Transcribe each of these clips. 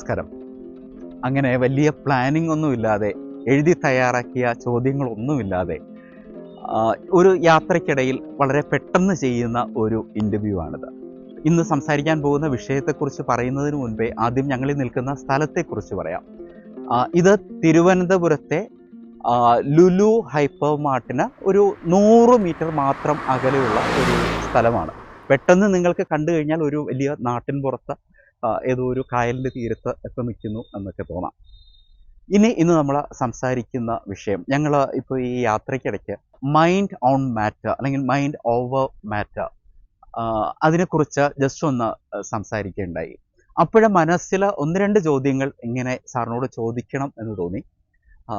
നമസ്കാരം. അങ്ങനെ വലിയ പ്ലാനിംഗ് ഒന്നുമില്ലാതെ എഴുതി തയ്യാറാക്കിയ ചോദ്യങ്ങളൊന്നുമില്ലാതെ ഒരു യാത്രയ്ക്കിടയിൽ വളരെ പെട്ടെന്ന് ചെയ്യുന്ന ഒരു ഇന്റർവ്യൂ ആണിത്. ഇന്ന് സംസാരിക്കാൻ പോകുന്ന വിഷയത്തെക്കുറിച്ച് പറയുന്നതിന് മുൻപേ ആദ്യം ഞങ്ങളിൽ നിൽക്കുന്ന സ്ഥലത്തെക്കുറിച്ച് പറയാം. ഇത് തിരുവനന്തപുരത്തെ ലുലു ഹൈപ്പർ മാർട്ടിന് ഒരു നൂറ് മീറ്റർ മാത്രം അകലെയുള്ള ഒരു സ്ഥലമാണ്. പെട്ടെന്ന് നിങ്ങൾക്ക് കണ്ടു കഴിഞ്ഞാൽ ഒരു വലിയ നാട്ടിൻ പുറത്ത് ഏതോ ഒരു കായലിന്റെ തീരത്ത് ഒക്കെ നിൽക്കുന്നു എന്നൊക്കെ തോന്നാം. ഇനി ഇന്ന് നമ്മൾ സംസാരിക്കുന്ന വിഷയം ഞങ്ങൾ ഇപ്പോൾ ഈ യാത്രയ്ക്കിടയ്ക്ക് മൈൻഡ് ഓൺ മാറ്റർ അല്ലെങ്കിൽ മൈൻഡ് ഓവർ മാറ്റർ അതിനെക്കുറിച്ച് ജസ്റ്റ് ഒന്ന് സംസാരിക്കുകയുണ്ടായി അപ്പോഴെ മനസ്സിൽ ഒന്ന് രണ്ട് ചോദ്യങ്ങൾ ഇങ്ങനെ സാറിനോട് ചോദിക്കണം എന്ന് തോന്നി.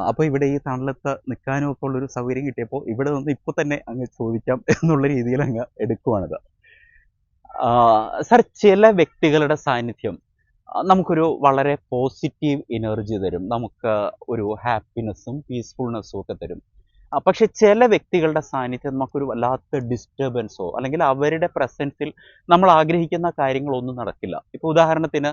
അപ്പോൾ ഇവിടെ ഈ തണലത്ത് നിൽക്കാനും ഒക്കെ ഉള്ളൊരു സൗകര്യം കിട്ടിയപ്പോൾ ഇവിടെ നിന്ന് ഇപ്പോൾ തന്നെ അങ്ങ് ചോദിക്കാം എന്നുള്ള രീതിയിൽ അങ്ങ് എടുക്കുവാണിത് സർ ചില വ്യക്തികളുടെ സാന്നിധ്യം നമുക്കൊരു വളരെ പോസിറ്റീവ് എനർജി തരും. നമുക്ക് ഒരു ഹാപ്പിനെസ്സും പീസ്ഫുൾനെസ്സും ഒക്കെ തരും. പക്ഷെ ചില വ്യക്തികളുടെ സാന്നിധ്യം നമുക്കൊരു വല്ലാത്ത ഡിസ്റ്റർബൻസോ അല്ലെങ്കിൽ അവരുടെ പ്രസൻസിൽ നമ്മൾ ആഗ്രഹിക്കുന്ന കാര്യങ്ങളൊന്നും നടക്കില്ല. ഇപ്പോൾ ഉദാഹരണത്തിന്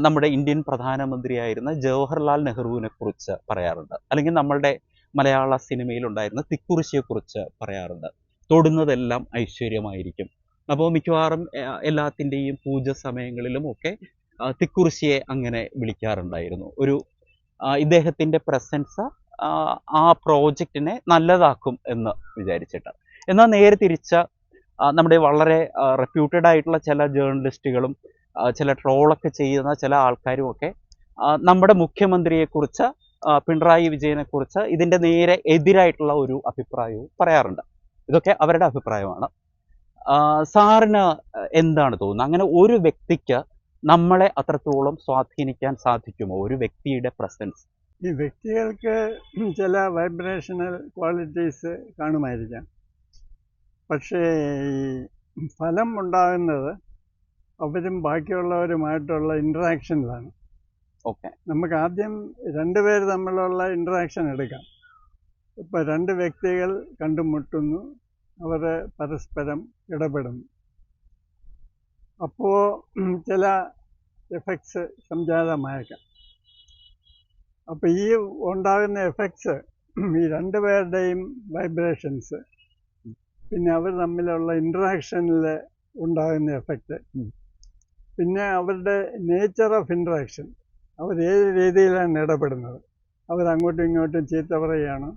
നമ്മുടെ ഇന്ത്യൻ പ്രധാനമന്ത്രിയായിരുന്ന ജവഹർലാൽ നെഹ്റുവിനെ കുറിച്ച് പറയാറുണ്ട്. അല്ലെങ്കിൽ നമ്മളുടെ മലയാള സിനിമയിൽ ഉണ്ടായിരുന്ന തിക്കുറിശിയെ കുറിച്ച് പറയാറുണ്ട്. തൊടുന്നതെല്ലാം ഐശ്വര്യമായിരിക്കും. അപ്പോൾ മിക്കവാറും എല്ലാത്തിന്റെയും പൂജ സമയങ്ങളിലും ഒക്കെ തിക്കുറിശിയെ അങ്ങനെ വിളിക്കാറുണ്ടായിരുന്നു. ഒരു ഇദ്ദേഹത്തിന്റെ പ്രസൻസ് ആ പ്രോജക്റ്റിനെ നല്ലതാക്കും എന്ന് വിചാരിച്ചിട്ട് എന്നാൽ നേരെ തിരിച്ച നമ്മുടെ വളരെ റെപ്യൂട്ടഡ് ആയിട്ടുള്ള ചില ജേർണലിസ്റ്റുകളും ചില ട്രോളൊക്കെ ചെയ്യുന്ന ചില ആൾക്കാരും ഒക്കെ നമ്മുടെ മുഖ്യമന്ത്രിയെക്കുറിച്ച് പിണറായി വിജയനെക്കുറിച്ച് ഇതിന്റെ നേരെ എതിരായിട്ടുള്ള ഒരു അഭിപ്രായവും പറയാറുണ്ട്. ഇതൊക്കെ അവരുടെ അഭിപ്രായമാണ്. സാറിന് എന്താണ് തോന്നുന്നത്? അങ്ങനെ ഒരു വ്യക്തിക്ക് നമ്മളെ അത്രത്തോളം സ്വാധീനിക്കാൻ സാധിക്കുമോ? ഒരു വ്യക്തിയുടെ പ്രസൻസ്. ഈ വ്യക്തികൾക്ക് ചില വൈബ്രേഷണൽ ക്വാളിറ്റീസ് കാണുമായിരിക്കാം. പക്ഷേ ഈ ഫലം ഉണ്ടാകുന്നത് അവരും ബാക്കിയുള്ളവരുമായിട്ടുള്ള ഇൻട്രാക്ഷനിലാണ് ഓക്കെ. നമുക്ക് ആദ്യം രണ്ടുപേർ തമ്മിലുള്ള ഇൻട്രാക്ഷൻ എടുക്കാം. ഇപ്പോൾ രണ്ട് വ്യക്തികൾ കണ്ടുമുട്ടുന്നു. അവർ പരസ്പരം ഇടപെടുന്നു അപ്പോൾ ചില എഫക്ട്സ് സംജാതമായേക്കാം. അപ്പോൾ ഈ ഉണ്ടാകുന്ന എഫക്ട്സ് ഈ രണ്ട് രണ്ടുപേരുടെയും വൈബ്രേഷൻസ് പിന്നെ അവർ തമ്മിലുള്ള ഇൻട്രാക്ഷനിൽ ഉണ്ടാകുന്ന എഫക്റ്റ് പിന്നെ അവരുടെ നേച്ചർ ഓഫ് ഇൻട്രാക്ഷൻ അവർ ഏത് രീതിയിലാണ് ഇടപെടുന്നത്? അവരങ്ങോട്ടും ഇങ്ങോട്ടും ചീത്ത പറയുകയാണോ?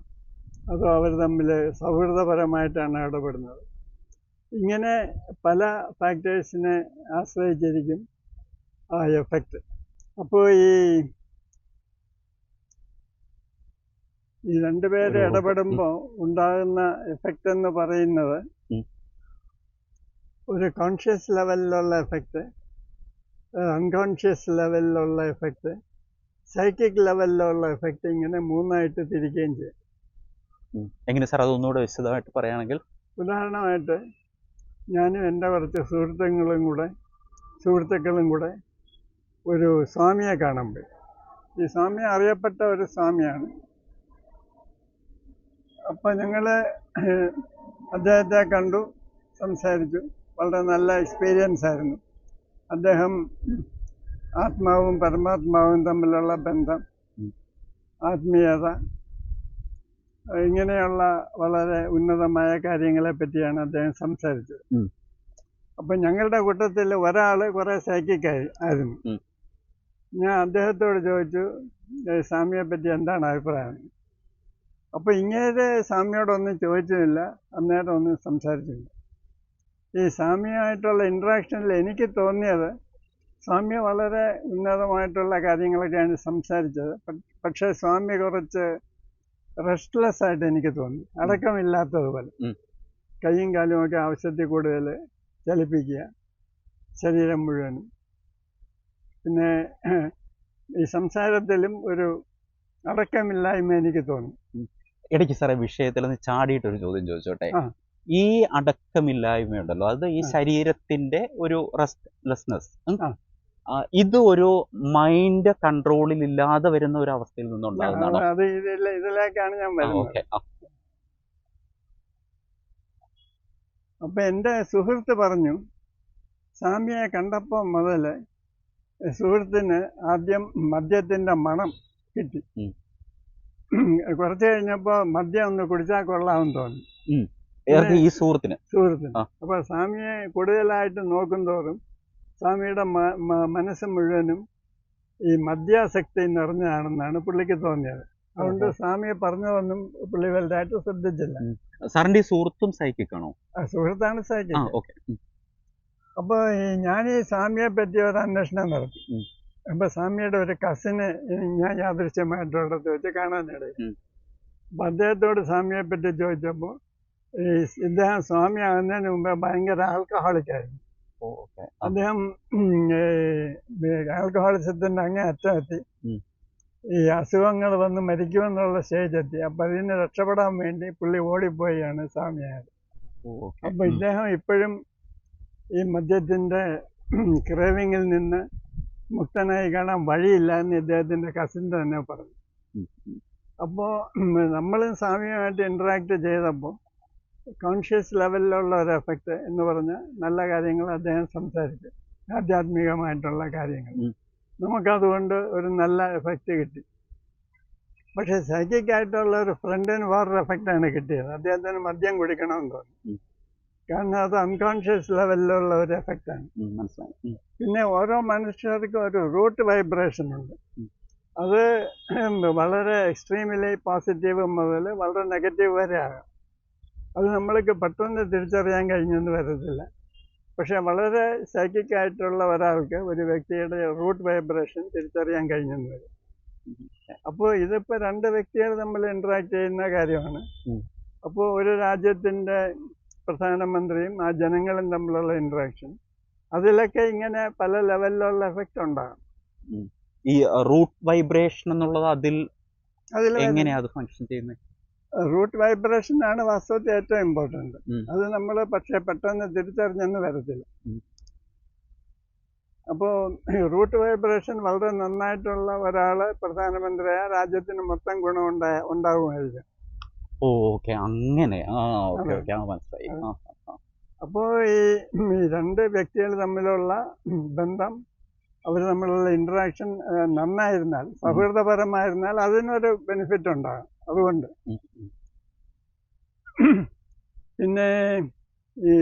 അതോ അവർ തമ്മിൽ സൗഹൃദപരമായിട്ടാണ് ഇടപെടുന്നത്. ഇങ്ങനെ പല ഫാക്ടേഴ്സിനെ ആശ്രയിച്ചിരിക്കും ആ എഫക്റ്റ് അപ്പോൾ ഈ ഈ രണ്ടുപേര് ഇടപെടുമ്പോൾ ഉണ്ടാകുന്ന എഫക്റ്റ് എന്ന് പറയുന്നത് ഒരു കോൺഷ്യസ് ലെവലിലുള്ള എഫക്റ്റ് അൺകോൺഷ്യസ് ലെവലിലുള്ള എഫക്റ്റ് സൈക്കിക് ലെവലിലുള്ള എഫക്റ്റ് ഇങ്ങനെ മൂന്നായിട്ട് തിരിക്കുകയും ചെയ്യും. എങ്ങനെ സാർ അതൊന്നുകൂടെ വിശദമായിട്ട് പറയുകയാണെങ്കിൽ? ഉദാഹരണമായിട്ട് ഞാനും എന്റെ കുറച്ച് സുഹൃത്തുക്കളും കൂടെ സുഹൃത്തുക്കളും കൂടെ ഒരു സ്വാമിയെ കാണാൻ പോയി. ഈ സ്വാമി അറിയപ്പെട്ട ഒരു സ്വാമിയാണ്. അപ്പം ഞങ്ങൾ അദ്ദേഹത്തെ കണ്ടു സംസാരിച്ചു. വളരെ നല്ല എക്സ്പീരിയൻസ് ആയിരുന്നു. അദ്ദേഹം ആത്മാവും പരമാത്മാവും തമ്മിലുള്ള ബന്ധം ആത്മീയത ഇങ്ങനെയുള്ള വളരെ ഉന്നതമായ കാര്യങ്ങളെ പറ്റിയാണ് അദ്ദേഹം സംസാരിച്ചത്. അപ്പൊ ഞങ്ങളുടെ കൂട്ടത്തിൽ ഒരാൾ കുറേ സൈക്കിക് ആയിരുന്നു. ഞാൻ അദ്ദേഹത്തോട് ചോദിച്ചു "ഏ, സ്വാമിയെ പറ്റി എന്താണ് അഭിപ്രായം? അപ്പോൾ ഇങ്ങനെ സ്വാമിയോടൊന്നും ചോദിച്ചില്ല അന്നേരം ഒന്നും സംസാരിച്ചില്ല. ഈ സ്വാമിയായിട്ടുള്ള ഇൻട്രാക്ഷനിൽ എനിക്ക് തോന്നിയത് സ്വാമി വളരെ ഉന്നതമായിട്ടുള്ള കാര്യങ്ങളൊക്കെയാണ് സംസാരിച്ചത്. പക്ഷേ സ്വാമി കുറച്ച് റെസ്റ്റ്ലെസ് ആയിട്ട് എനിക്ക് തോന്നി. അടക്കമില്ലാത്തതുപോലെ കയ്യും കൈയും കാലും ഒക്കെ ആവശ്യത്തിൽ കൂടുതൽ ചലിപ്പിക്കുക ശരീരം മുഴുവനും. പിന്നെ ഈ സംസാരത്തിലും ഒരു അടക്കമില്ലായ്മ എനിക്ക് തോന്നി. ഇടയ്ക്ക് സാറേ വിഷയത്തിൽ നിന്ന് ചാടിയിട്ടൊരു ചോദ്യം ചോദിച്ചോട്ടെ. ഈ അടക്കമില്ലായ്മയുണ്ടല്ലോ അത് ഈ ശരീരത്തിന്റെ ഒരു റെസ്റ്റ്ലെസ്നെസ്. ഇത് ഒരു മൈൻഡ് കൺട്രോളിൽ ഇല്ലാതെ വരുന്ന ഒരു അവസ്ഥയിൽ നിന്നുണ്ടാകുന്നതാണ് ഇതിലേക്കാണ് ഞാൻ വരുന്നത്. അപ്പം എന്റെ സുഹൃത്ത് പറഞ്ഞു സ്വാമിയെ കണ്ടപ്പോൾ മുതൽ സുഹൃത്തിന് ആദ്യം മദ്യത്തിന്റെ മണം കിട്ടി. കുറച്ചു കഴിഞ്ഞപ്പോൾ മദ്യം ഒന്ന് കുടിച്ചാൽ കൊള്ളാമെന്ന് തോന്നി. ഈ സുഹൃത്തിന്? സുഹൃത്തിന്. ആ. അപ്പോൾ സ്വാമിയെ കൂടുതലായിട്ട് നോക്കുന്തോറും സ്വാമിയുടെ മനസ്സ് മുഴുവനും ഈ മദ്യാസക്തി നിറഞ്ഞതാണെന്നാണ് പുള്ളിക്ക് തോന്നിയത്. അതുകൊണ്ട്. സ്വാമിയെ പറഞ്ഞതൊന്നും പുള്ളി വലുതായിട്ട് ശ്രദ്ധിച്ചില്ല. സാറിന്റെ സുഹൃത്തും സഹിക്കണോ സുഹൃത്താണ് ആ അപ്പൊ ഓക്കെ അപ്പോൾ ഈ ഞാൻ ഈ സ്വാമിയെ പറ്റി ഒരു അന്വേഷണം നടത്തി. അപ്പൊ സ്വാമിയുടെ ഒരു കസിന് ഞാൻ യാദൃശ്യമായിട്ടുള്ളത് വെച്ച് കാണാനിടയിൽ. അപ്പൊ അദ്ദേഹത്തോട് സ്വാമിയെ പറ്റി ചോദിച്ചപ്പോൾ ഈ ഇദ്ദേഹം സ്വാമി ആകുന്നതിന് മുമ്പേ ഭയങ്കര ആൽക്കഹോളിക്കായിരുന്നു അദ്ദേഹം ആൽക്കഹോളിസത്തിന്റെ അങ്ങേ അറ്റം എത്തി ഉം. ഈ അസുഖങ്ങൾ വന്ന് മരിക്കുമെന്നുള്ള സ്റ്റേജ് എത്തി അപ്പൊ അതിന് രക്ഷപ്പെടാൻ വേണ്ടി പുള്ളി ഓടിപ്പോയാണ് സ്വാമിയായത് അപ്പൊ ഇദ്ദേഹം ഇപ്പോഴും ഈ മദ്യത്തിന്റെ ക്രേവിങ്ങിൽ നിന്ന് മുക്തനായി കാണാൻ വഴിയില്ല എന്ന് ഇദ്ദേഹത്തിന്റെ കസിൻ തന്നെ പറഞ്ഞു. അപ്പോ നമ്മളും സ്വാമിയുമായിട്ട് ഇന്ററാക്ട് ചെയ്തപ്പോൾ കോൺഷ്യസ് ലെവലിലുള്ള ഒരു എഫക്റ്റ് എന്ന് പറഞ്ഞ് നല്ല കാര്യങ്ങൾ അദ്ദേഹം സംസാരിച്ചു. ആധ്യാത്മികമായിട്ടുള്ള കാര്യങ്ങൾ. നമുക്കതുകൊണ്ട് ഒരു നല്ല എഫക്റ്റ് കിട്ടി. പക്ഷെ സൈക്കിക് ആയിട്ടുള്ള ഒരു ഫ്രണ്ടിന് വേറൊരു എഫക്റ്റാണ് കിട്ടിയത്. അദ്ദേഹത്തിന് മദ്യം കുടിക്കണമെന്ന് തോന്നി കാരണം അത് അൺകോൺഷ്യസ് ലെവലിലുള്ള ഒരു എഫക്റ്റാണ് മനസ്സിലായി. പിന്നെ ഓരോ മനുഷ്യർക്കും ഒരു റൂട്ട് വൈബ്രേഷൻ ഉണ്ട്. അത് വളരെ എക്സ്ട്രീമിലി പോസിറ്റീവ് മുതൽ വളരെ നെഗറ്റീവ് വരെ ആകാം. അത് നമ്മൾക്ക് പെട്ടെന്ന് തിരിച്ചറിയാൻ കഴിഞ്ഞെന്ന് വരത്തില്ല. പക്ഷെ വളരെ സൈക്കിക് ആയിട്ടുള്ള ഒരാൾക്ക് ഒരു വ്യക്തിയുടെ റൂട്ട് വൈബ്രേഷൻ തിരിച്ചറിയാൻ കഴിഞ്ഞെന്ന് വരും. അപ്പോൾ ഇതിപ്പോൾ രണ്ട് വ്യക്തികൾ തമ്മിൽ ഇൻട്രാക്ട് ചെയ്യുന്ന കാര്യമാണ്. അപ്പോൾ ഒരു രാജ്യത്തിന്റെ പ്രധാനമന്ത്രിയും ആ ജനങ്ങളും തമ്മിലുള്ള ഇൻട്രാക്ഷൻ അതിലൊക്കെ ഇങ്ങനെ പല ലെവലിലുള്ള എഫക്റ്റ് ഉണ്ടാകും. ഈ റൂട്ട് വൈബ്രേഷൻ എന്നുള്ളത് അതിൽ അതിൽ എങ്ങനെയാണ് അത് ഫങ്ഷൻ ചെയ്യുന്നത്? റൂട്ട് വൈബ്രേഷൻ ആണ് വാസ്തവത്തിൽ ഏറ്റവും ഇമ്പോർട്ടന്റ് അത് നമ്മൾ പക്ഷേ പെട്ടെന്ന് തിരിച്ചറിഞ്ഞെന്ന് വരത്തില്ല. അപ്പോൾ റൂട്ട് വൈബ്രേഷൻ വളരെ നന്നായിട്ടുള്ള ഒരാൾ പ്രധാനമന്ത്രിയായ രാജ്യത്തിന് മൊത്തം ഗുണം ഉണ്ടാ ഉണ്ടാകുമായിരിക്കും ഓക്കെ. അങ്ങനെ. മനസ്സിലായി. അപ്പോൾ ഈ ഈ രണ്ട് വ്യക്തികൾ തമ്മിലുള്ള ബന്ധം അവർ തമ്മിലുള്ള ഇന്ററാക്ഷൻ നന്നായിരുന്നാൽ സൗഹൃദപരമായിരുന്നാൽ അതിനൊരു ബെനിഫിറ്റ് ഉണ്ടാകും. അതുകൊണ്ട്. പിന്നെ ഈ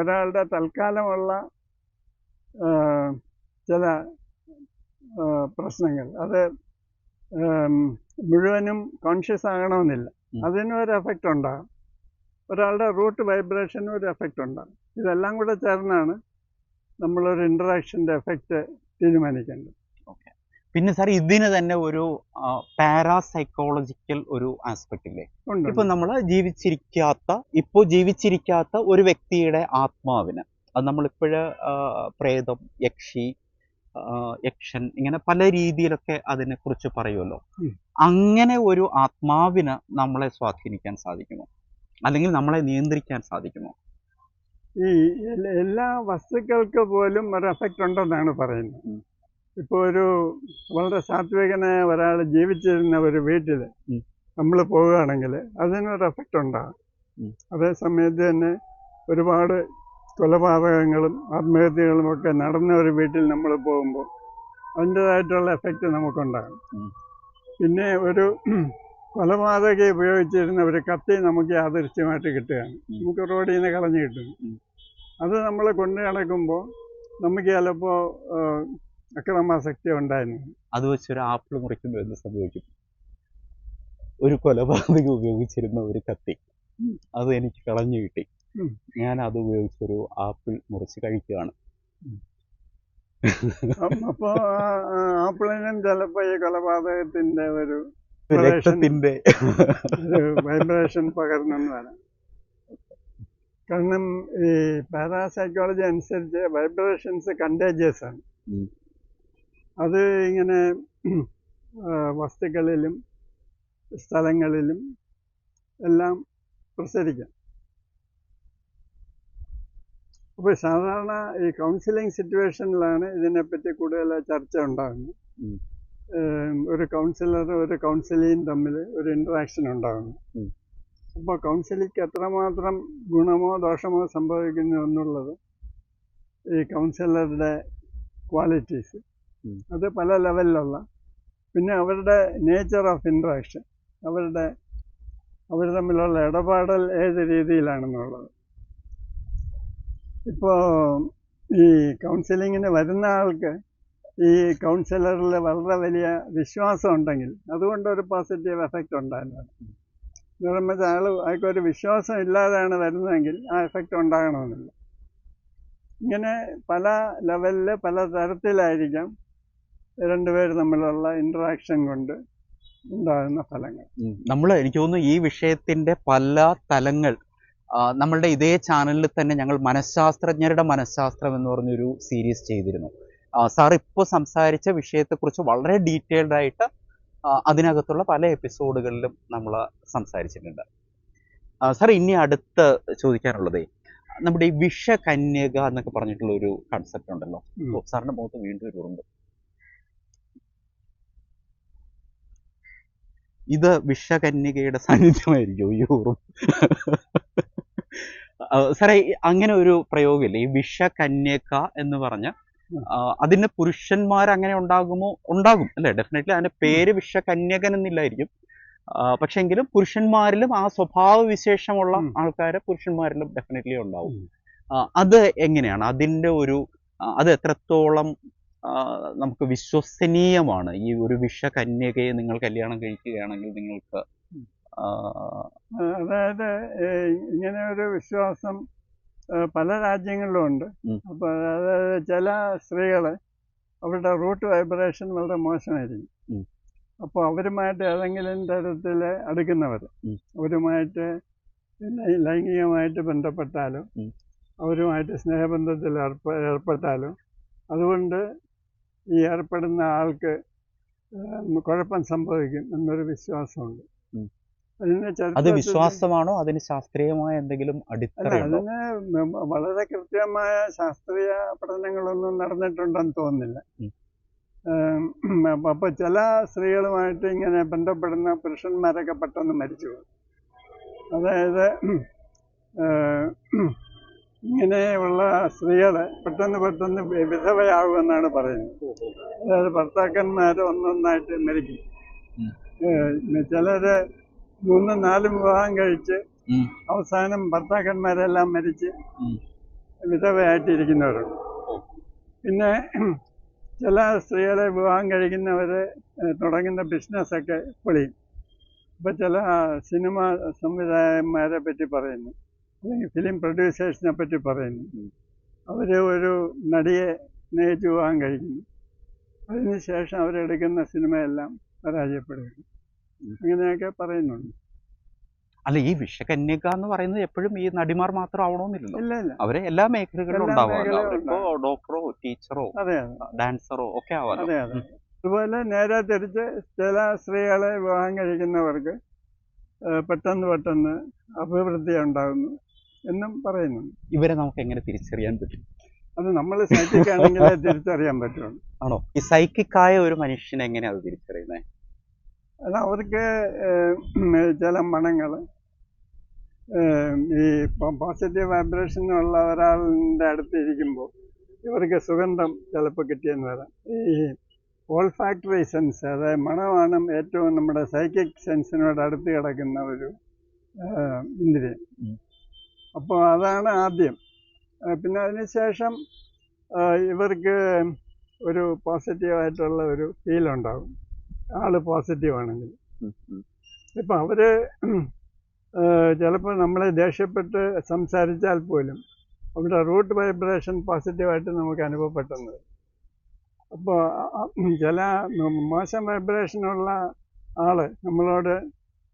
ഒരാളുടെ തൽക്കാലമുള്ള ചില പ്രശ്നങ്ങൾ. അത് മുഴുവനും കോൺഷ്യസ് ആകണമെന്നില്ല. അതിനും ഒരു എഫക്റ്റ് ഉണ്ടാകും. ഒരാളുടെ റൂട്ട് വൈബ്രേഷനും ഒരു എഫക്റ്റ് ഉണ്ടാകും. ഇതെല്ലാം കൂടെ ചേർന്നാണ് നമ്മളൊരു ഇൻട്രാക്ഷന്റെ എഫക്റ്റ് തീരുമാനിക്കേണ്ടത്. പിന്നെ സാർ ഇതിന് തന്നെ ഒരു പാരാസൈക്കോളജിക്കൽ ഒരു ആസ്പെക്ട് ഇല്ലേ? ഇപ്പൊ നമ്മൾ ജീവിച്ചിരിക്കാത്ത ഇപ്പോ ജീവിച്ചിരിക്കാത്ത ഒരു വ്യക്തിയുടെ ആത്മാവിന് അത് നമ്മളിപ്പോഴ് പ്രേതം യക്ഷി യക്ഷൻ ഇങ്ങനെ പല രീതിയിലൊക്കെ അതിനെ കുറിച്ച് പറയുമല്ലോ അങ്ങനെ ഒരു ആത്മാവിന് നമ്മളെ സ്വാധീനിക്കാൻ സാധിക്കുമോ? അല്ലെങ്കിൽ നമ്മളെ നിയന്ത്രിക്കാൻ സാധിക്കുമോ? ഈ എല്ലാ വസ്തുക്കൾക്ക് പോലും ഒരു എഫക്റ്റ് ഉണ്ടെന്നാണ് പറയുന്നത്. ഇപ്പോൾ ഒരു വളരെ സാത്വികനായ ഒരാൾ ജീവിച്ചിരുന്ന ഒരു വീട്ടിൽ നമ്മൾ പോവുകയാണെങ്കിൽ അതിനൊരു എഫക്റ്റ് ഉണ്ടാകും. അതേ സമയത്ത് തന്നെ ഒരുപാട് കൊലപാതകങ്ങളും ആത്മഹത്യകളും ഒക്കെ നടന്ന ഒരു വീട്ടിൽ നമ്മൾ പോകുമ്പോൾ അതിന്റെതായിട്ടുള്ള എഫക്റ്റ് നമുക്കുണ്ടാകും. പിന്നെ ഒരു കൊലപാതക ഉപയോഗിച്ചിരുന്ന ഒരു കത്തി നമുക്ക് യാദൃശ്യമായിട്ട് കിട്ടുകയാണ്. നമുക്ക് റോഡിൽ നിന്ന് കളഞ്ഞു കിട്ടുന്നു അത് നമ്മൾ കൊണ്ടു നടക്കുമ്പോൾ നമുക്ക് ചിലപ്പോൾ അക്രമാസക്തി ഉണ്ടായിരുന്നു അത് വെച്ച് ഒരു ആപ്പിൾ മുറിക്കുമ്പോൾ എന്ത് സംഭവിക്കും? ഒരു കൊലപാതകം ഉപയോഗിച്ചിരുന്ന ഒരു കത്തി. അത് എനിക്ക് കളഞ്ഞു കിട്ടി. ഞാൻ അത് ഉപയോഗിച്ചൊരു ആപ്പിൾ മുറിച്ച് കഴിക്കുകയാണ്. അപ്പോ ആപ്പിളിനും ചിലപ്പോ ഈ കൊലപാതകത്തിന്റെ ഒരു. രക്തത്തിന്റെ വൈബ്രേഷൻ പകർന്നെന്ന് വരാം. കാരണം ഈ പാരാസൈക്കോളജി അനുസരിച്ച് വൈബ്രേഷൻസ് കണ്ടേജിയസ് ആണ്. അത് ഇങ്ങനെ വസ്തുക്കളിലും സ്ഥലങ്ങളിലും എല്ലാം പ്രസരിക്കാം അപ്പോൾ സാധാരണ ഈ കൗൺസിലിംഗ് സിറ്റുവേഷനിലാണ് ഇതിനെപ്പറ്റി കൂടുതൽ ചർച്ച ഉണ്ടാകുന്നത് ഒരു കൗൺസിലറും ഒരു കൗൺസിലിയും തമ്മിൽ ഒരു ഇൻട്രാക്ഷൻ ഉണ്ടാകുന്നു. അപ്പോൾ കൗൺസിലിക്ക് എത്രമാത്രം ഗുണമോ ദോഷമോ സംഭവിക്കുന്നു എന്നുള്ളത് ഈ കൗൺസിലറുടെ ക്വാളിറ്റീസ്. അത് പല ലെവലിലുള്ള. പിന്നെ അവരുടെ നേച്ചർ ഓഫ് ഇൻട്രാക്ഷൻ അവരുടെ അവർ തമ്മിലുള്ള ഇടപാടൽ ഏത് രീതിയിലാണെന്നുള്ളത്. ഇപ്പോൾ ഈ കൗൺസിലിങ്ങിന് വരുന്ന ആൾക്ക് ഈ കൗൺസിലറിൽ വളരെ വലിയ വിശ്വാസം ഉണ്ടെങ്കിൽ അതുകൊണ്ട് ഒരു പോസിറ്റീവ് എഫക്റ്റ് എന്ന് പറയുമ്പോൾ ആൾ അയാൾക്കൊരു വിശ്വാസം ഇല്ലാതെയാണ് വരുന്നതെങ്കിൽ ആ എഫക്റ്റ് ഉണ്ടാകണമെന്നില്ല. ഇങ്ങനെ പല ലെവലിൽ പല തരത്തിലായിരിക്കാം രണ്ടുപേർ തമ്മിലുള്ള ഇൻട്രാക്ഷൻ കൊണ്ട് ഉണ്ടാകുന്ന ഫലങ്ങൾ. നമ്മൾ എനിക്ക് തോന്നുന്നു ഈ വിഷയത്തിന്റെ പല തലങ്ങൾ നമ്മളുടെ ഇതേ ചാനലിൽ തന്നെ ഞങ്ങൾ മനഃശാസ്ത്രജ്ഞരുടെ മനഃശാസ്ത്രം എന്ന് പറഞ്ഞൊരു സീരീസ് ചെയ്തിരുന്നു. സാർ ഇപ്പോൾ സംസാരിച്ച വിഷയത്തെക്കുറിച്ച് വളരെ ഡീറ്റെയിൽഡ് ആയിട്ട് അതിനകത്തുള്ള പല എപ്പിസോഡുകളിലും നമ്മൾ സംസാരിച്ചിട്ടുണ്ട്. സാർ ഇനി അടുത്ത് ചോദിക്കാനുള്ളതേ നമ്മുടെ ഈ വിഷകന്യക എന്നൊക്കെ പറഞ്ഞിട്ടുള്ള ഒരു കൺസെപ്റ്റ് ഉണ്ടല്ലോ. സാറിന്റെ മുഖത്ത് വീണ്ടും ഒരു ഉറുമ്പ്. ഇത് വിഷകന്യകയുടെ സാന്നിധ്യമായിരിക്കും ഈ സാറേ അങ്ങനെ ഒരു പ്രയോഗമില്ല? ഈ വിഷകന്യക എന്ന് പറഞ്ഞ അതിന് പുരുഷന്മാർ അങ്ങനെ ഉണ്ടാകുമോ? ഉണ്ടാകും അല്ലേ? ഡെഫിനറ്റ്ലി അതിന്റെ പേര് വിഷകന്യകൻ എന്നില്ലായിരിക്കും. പക്ഷെങ്കിലും പുരുഷന്മാരിലും ആ സ്വഭാവ വിശേഷമുള്ള. ആൾക്കാരെ പുരുഷന്മാരിലും ഡെഫിനറ്റ്ലി ഉണ്ടാവും. അത് എങ്ങനെയാണ്? അതിന്റെ ഒരു അത് എത്രത്തോളം നമുക്ക് വിശ്വസനീയമാണ്. ഈ ഒരു വിഷകന്യകയെ നിങ്ങൾ കല്യാണം കഴിക്കുകയാണെങ്കിൽ നിങ്ങൾക്ക് അതായത് ഇങ്ങനെ ഒരു വിശ്വാസം പല രാജ്യങ്ങളിലും ഉണ്ട്. അപ്പൊ അപ്പോൾ അതായത് ചില സ്ത്രീകൾ അവരുടെ റൂട്ട് വൈബ്രേഷൻ വളരെ മോശമായിരിക്കും. അപ്പൊ അപ്പോൾ അവരുമായിട്ട് ഏതെങ്കിലും തരത്തിൽ അടുക്കുന്നവർ. അവരുമായിട്ട് ലൈംഗികമായിട്ട് ബന്ധപ്പെട്ടാലും അവരുമായിട്ട് സ്നേഹബന്ധത്തിൽ ഏർപ്പ ഏർപ്പെട്ടാലും അതുകൊണ്ട് ഈ ഏർപ്പെടുന്ന ആൾക്ക് കുഴപ്പം സംഭവിക്കും എന്നൊരു വിശ്വാസമുണ്ട്. അത് വിശ്വാസമാണോ? അതിന് ശാസ്ത്രീയമായ എന്തെങ്കിലും അടിത്തറ അതിന് വളരെ കൃത്യമായ ശാസ്ത്രീയ പഠനങ്ങളൊന്നും നടന്നിട്ടുണ്ടെന്ന് തോന്നുന്നില്ല. അപ്പൊ ചില സ്ത്രീകളുമായിട്ട് ഇങ്ങനെ ബന്ധപ്പെടുന്ന പുരുഷന്മാരൊക്കെ പെട്ടെന്ന് മരിച്ചു പോകും. അതായത് ഇങ്ങനെയുള്ള സ്ത്രീകൾ പെട്ടെന്ന് പെട്ടെന്ന് വിധവയാകുമെന്നാണ് പറയുന്നത്. അതായത് ഭർത്താക്കന്മാർ ഒന്നൊന്നായിട്ട് മരിക്കും. ചിലര് മൂന്നും നാലും വിവാഹം കഴിച്ച്. അവസാനം ഭർത്താക്കന്മാരെല്ലാം മരിച്ച്. വിധവയായിട്ടിരിക്കുന്നവരുണ്ട് പിന്നെ ചില സ്ത്രീകളെ വിവാഹം കഴിക്കുന്നവര് തുടങ്ങുന്ന ബിസിനസ്സൊക്കെ പൊളിയും. ഇപ്പം ചില സിനിമ സംവിധായകന്മാരെ പറ്റി പറയുന്നു. അല്ലെങ്കിൽ ഫിലിം പ്രൊഡ്യൂസേഴ്സിനെ പറ്റി പറയുന്നു. അവർ ഒരു നടിയെ സ്നേഹിച്ച് പോകാൻ കഴിക്കുന്നു. അതിനുശേഷം അവരെടുക്കുന്ന സിനിമയെല്ലാം പരാജയപ്പെടുകയാണ്. അങ്ങനെയൊക്കെ പറയുന്നുണ്ട്. അല്ല ഈ വിഷകന്യക എന്ന് പറയുന്നത് എപ്പോഴും ഈ നടിമാർ മാത്രം ആവണമെന്നില്ലല്ലോ? ഇല്ല ഇല്ല. അവരെ എല്ലാ മേഖലകളിലും ഉണ്ടാവാമല്ലോ ഡോക്ടറോ ടീച്ചറോ ഡാൻസറോ ഒക്കെ ആവാലോ അതെ അതെ. അതുപോലെ നേരെ തിരിച്ച് ചില സ്ത്രീകളെ വിവാഹം കഴിക്കുന്നവർക്ക് പെട്ടെന്ന് പെട്ടെന്ന് അഭിവൃദ്ധി ഉണ്ടാകുന്നു എന്നും പറയുന്നു ഇവരെ നമുക്ക് എങ്ങനെ തിരിച്ചറിയാൻ പറ്റും? അത് നമ്മൾ ആണെങ്കിൽ തിരിച്ചറിയാൻ പറ്റും ആണോ? ഈ സൈക്കിക്കായ ഒരു മനുഷ്യനെ എങ്ങനെയാ അത് തിരിച്ചറിയുന്നത് അത് അവർക്ക് ചില മണങ്ങൾ ഈ പോസിറ്റീവ് വൈബ്രേഷൻ ഉള്ള ഒരാളിന്റെ അടുത്ത് ഇരിക്കുമ്പോൾ ഇവർക്ക് സുഗന്ധം ചിലപ്പോൾ കിട്ടിയെന്ന് വരാം. ഈ ഓൾ ഫാക്ടറി സെൻസ് അതായത് മണമാണ് ഏറ്റവും നമ്മുടെ സൈക്കിക് സെൻസിനോട് അടുത്ത് കിടക്കുന്ന ഒരു ഇന്ദ്രിയം. അപ്പോൾ അതാണ് ആദ്യം. പിന്നെ അതിനുശേഷം ശേഷം ഇവർക്ക് ഒരു പോസിറ്റീവായിട്ടുള്ള ഒരു ഫീൽ ഉണ്ടാകും ആൾ പോസിറ്റീവ് ആണെങ്കിൽ. ഉം, ഉം. ഇപ്പം അവർ ചിലപ്പോൾ നമ്മളെ ദേഷ്യപ്പെട്ട് സംസാരിച്ചാൽ പോലും അവരുടെ റൂട്ട് വൈബ്രേഷൻ പോസിറ്റീവായിട്ട് നമുക്ക് അനുഭവപ്പെട്ടെന്ന്. അപ്പോൾ ചില മോശം വൈബ്രേഷനുള്ള ആൾ നമ്മളോട്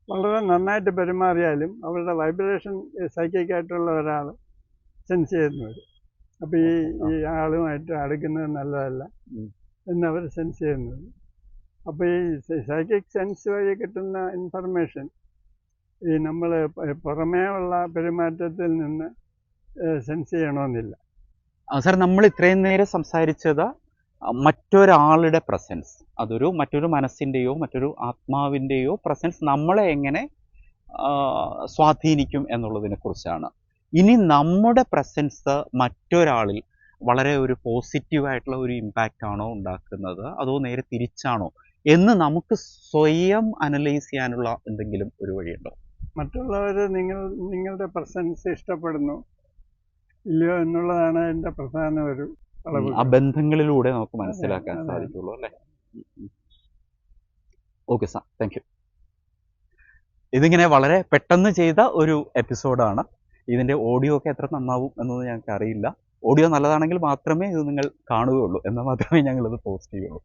വളരെ നന്നായിട്ട് പെരുമാറിയാലും അവരുടെ വൈബ്രേഷൻ സൈക്കിക്കായിട്ടുള്ള ഒരാൾ സെൻസ് ചെയ്യുന്നു അപ്പം അപ്പോൾ ഈ ഈ ആളുമായിട്ട് അടുക്കുന്നത് നല്ലതല്ല. എന്നവർ സെൻസ് ചെയ്യുന്നത് അപ്പോൾ ഈ സൈക്കിക് സെൻസ് വഴി കിട്ടുന്ന ഇൻഫർമേഷൻ ഈ നമ്മൾ പുറമേ ഉള്ള പെരുമാറ്റത്തിൽ നിന്ന് സെൻസ് ചെയ്യണമെന്നില്ല സാർ നമ്മൾ ഇത്രയും നേരം സംസാരിച്ചത് മറ്റൊരാളുടെ പ്രസൻസ് അതൊരു മറ്റൊരു മനസ്സിന്റെയോ മറ്റൊരു ആത്മാവിന്റെയോ പ്രസൻസ് നമ്മളെ എങ്ങനെ സ്വാധീനിക്കും എന്നുള്ളതിനെ കുറിച്ചാണ്. ഇനി നമ്മുടെ പ്രസൻസ് മറ്റൊരാളിൽ വളരെ ഒരു പോസിറ്റീവായിട്ടുള്ള ഒരു ഇമ്പാക്റ്റ് ആണോ ഉണ്ടാക്കുന്നത്? അതോ നേരെ തിരിച്ചാണോ? എന്ന് നമുക്ക് സ്വയം അനലൈസ് ചെയ്യാനുള്ള എന്തെങ്കിലും ഒരു വഴിയുണ്ടോ? മറ്റുള്ളവർ നിങ്ങൾ നിങ്ങളുടെ പ്രസൻസ് ഇഷ്ടപ്പെടുന്നു ഇല്ലയോ എന്നുള്ളതാണ് എന്റെ പ്രധാന ഒരു ആ ബന്ധങ്ങളിലൂടെ നമുക്ക് മനസ്സിലാക്കാൻ. സാധിക്കുള്ളൂ അല്ലേ? Okay sir. താങ്ക് യു ഇതിങ്ങനെ വളരെ പെട്ടെന്ന് ചെയ്ത ഒരു എപ്പിസോഡാണ്. ഇതിന്റെ ഓഡിയോ ഒക്കെ എത്ര നന്നാവും എന്നത് ഞങ്ങൾക്ക് അറിയില്ല. ഓഡിയോ നല്ലതാണെങ്കിൽ മാത്രമേ ഇത് നിങ്ങൾ കാണുകയുള്ളൂ. എന്നാൽ മാത്രമേ ഞങ്ങളിത് പോസ്റ്റ് ചെയ്യുള്ളൂ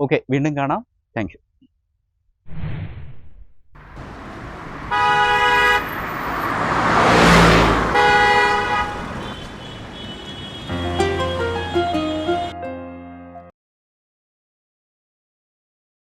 ഓക്കെ വീണ്ടും കാണാം. Thank you